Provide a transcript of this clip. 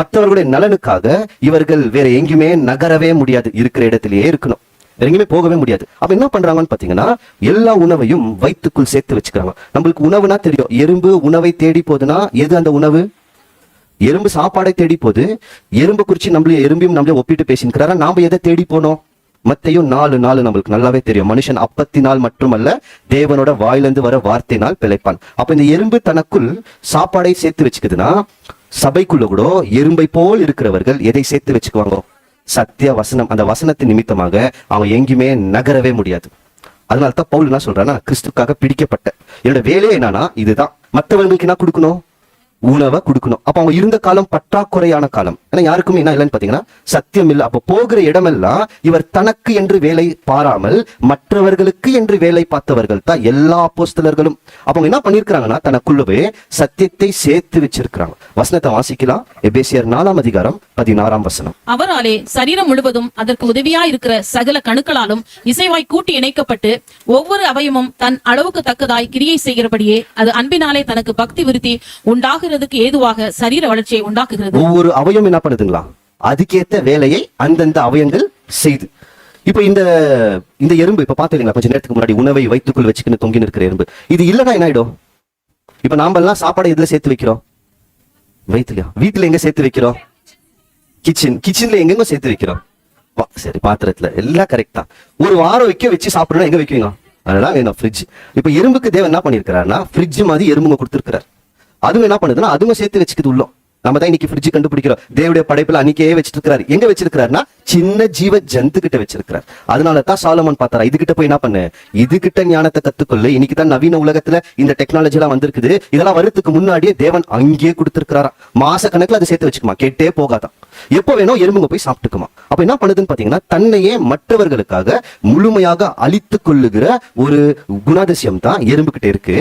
மற்றவர்களுடைய நலனுக்காக இவர்கள் வேற எங்கேயுமே நகரவே முடியாது இருக்கிற இடத்திலேயே இருக்கணும். வேற எங்கேயுமே போகவே முடியாது. அப்ப என்ன பண்றாங்கன்னு பாத்தீங்கன்னா எல்லா உணவையும் வயிற்றுக்குள் சேர்த்து வச்சுக்கிறாங்க. நம்மளுக்கு உணவுனா தெரியும். எறும்பு உணவை தேடி போகுதுன்னா எது அந்த உணவு? எறும்பு சாப்பாடை தேடி போது எறும்பு குறிச்சு நம்மளே எறும்பியும் நம்மளே ஒப்பிட்டு பேசிக்கிறாரா நாம எதை தேடி போனோம்? மத்தையும் நாலு நாலு நம்மளுக்கு நல்லாவே தெரியும். மனுஷன் அப்பத்தினால் மட்டுமல்ல தேவனோட வாயிலிருந்து வர வார்த்தையினால் பிழைப்பான். அப்ப இந்த எறும்பு தனக்குள் சாப்பாடை சேர்த்து வச்சுக்குதுன்னா சபைக்குள்ள கூட எறும்பை போல் இருக்கிறவர்கள் எதை சேர்த்து வச்சுக்குவாங்க? சத்திய வசனம். அந்த வசனத்தின் நிமித்தமாக அவன் எங்கேயுமே நகரவே முடியாது. அதனால தான் பவுல் என்ன சொல்றான்னா கிறிஸ்துக்காக பிடிக்கப்பட்ட. என்னோட வேலையே என்னன்னா இதுதான். மற்றவர்களுக்கு என்ன கொடுக்கணும்? உணவை கொடுக்கணும். அப்ப அவங்க இருந்த காலம் பற்றாக்குறையான காலம். ஏன்னா யாருக்குமே என்ன இல்லைன்னு பாத்தீங்கன்னா சத்தியம் இல்லை அப்ப போகிற இடமெல்லாம் இவர் தனக்கு என்று வேலை பாராமல் மற்றவர்களுக்கு என்று வேலை பார்த்தவர்கள் தான் எல்லா அப்போஸ்தலர்களும். அப்ப அவங்க என்ன பண்ணிருக்கிறாங்கன்னா தனக்குள்ளவே சத்தியத்தை சேர்த்து வச்சிருக்கிறாங்க. வசனத்தை வாசிக்கலாம். எபேசியர் நாலாம் அதிகாரம் பதினாறாம் வசனம். அவராலே சரீரம் முழுவதும் அதற்கு உதவியா இருக்கிற சகல கணுக்களாலும் இசைவாய் கூட்டி இணைக்கப்பட்டு ஒவ்வொரு அவயமும் தன் அளவுக்கு தக்கதாய் கிரியை செய்கிறபடியே அது அன்பினாலே தனக்கு பக்தி விருத்தி உண்டாகிறதுக்கு ஏதுவாக சரீர வளர்ச்சியை உண்டாக்குகிறது. ஒவ்வொரு அவயம் என்ன பண்ணுதுங்களா? அதுக்கேத்த வேலையை அந்தந்த அவயங்கள் செய்து. இப்போ இந்த இந்த எறும்பு இப்ப பாத்துங்களா? கொஞ்ச நேரத்துக்கு முன்னாடி உணவை வைத்துக்குள் வச்சுக்கின்னு தொங்கி இருக்கிற எறும்பு. இது இல்லைன்னா என்ன ஆயிடும்? இப்ப நாம எல்லாம் சாப்பாடு எதுல சேர்த்து வைக்கிறோம்? வயிற்றுலயா வீட்டுல எங்க சேர்த்து வைக்கிறோம்? கிச்சன் கிச்சன்ல எங்கெங்க சேர்த்து வைக்கிறோம். சரி பாத்திரத்துல. எல்லாம் கரெக்ட் தான். ஒரு வாரம் வைக்க வச்சு சாப்பிடணும் எங்க வைக்குவீங்க அதெல்லாம் வேணும் ஃப்ரிட்ஜ் இப்ப எறும்புக்கு தேவை என்ன பண்ணிருக்கிறாருன்னா ஃப்ரிட்ஜ் மாதிரி எறும்புங்க கொடுத்துருக்கிறார். அதுவும் என்ன பண்ணுதுன்னா அதுவும் சேர்த்து வச்சுக்குது உள்ளோம். நம்ம தான் இன்னைக்கு ஃப்ரிட்ஜ் கண்டுபிடிக்கிறோம். தேவடைய படைப்புல அன்னைக்கே வச்சிட்டு எங்க வச்சிருக்காருன்னா சின்ன ஜீவ ஜந்து கிட்ட வச்சிருக்கிறார். அதனால தான் சாலமன் பார்த்தாரா இது கிட்ட போய் என்ன பண்ணு? இது கிட்ட ஞானத்தை கத்துக்கொள்ளு. இன்னைக்கு தான் நவீன உலகத்துல இந்த டெக்னாலஜி எல்லாம் வந்திருக்குது. இதெல்லாம் வரதுக்கு முன்னாடியே தேவன் அங்கேயே கொடுத்திருக்கிறாரா மாச கணக்குல அதை சேர்த்து வச்சுக்குமா? கேட்டே போகாதான் எப்போ வேணும் எறும்புங்க போய் சாப்பிட்டுக்குமா? அப்ப என்ன பண்ணுதுன்னு பாத்தீங்கன்னா தன்னையே மற்றவர்களுக்காக முழுமையாக அழித்து கொள்ளுகிற ஒரு குணாதிசயம் தான் எறும்புகிட்ட இருக்கு.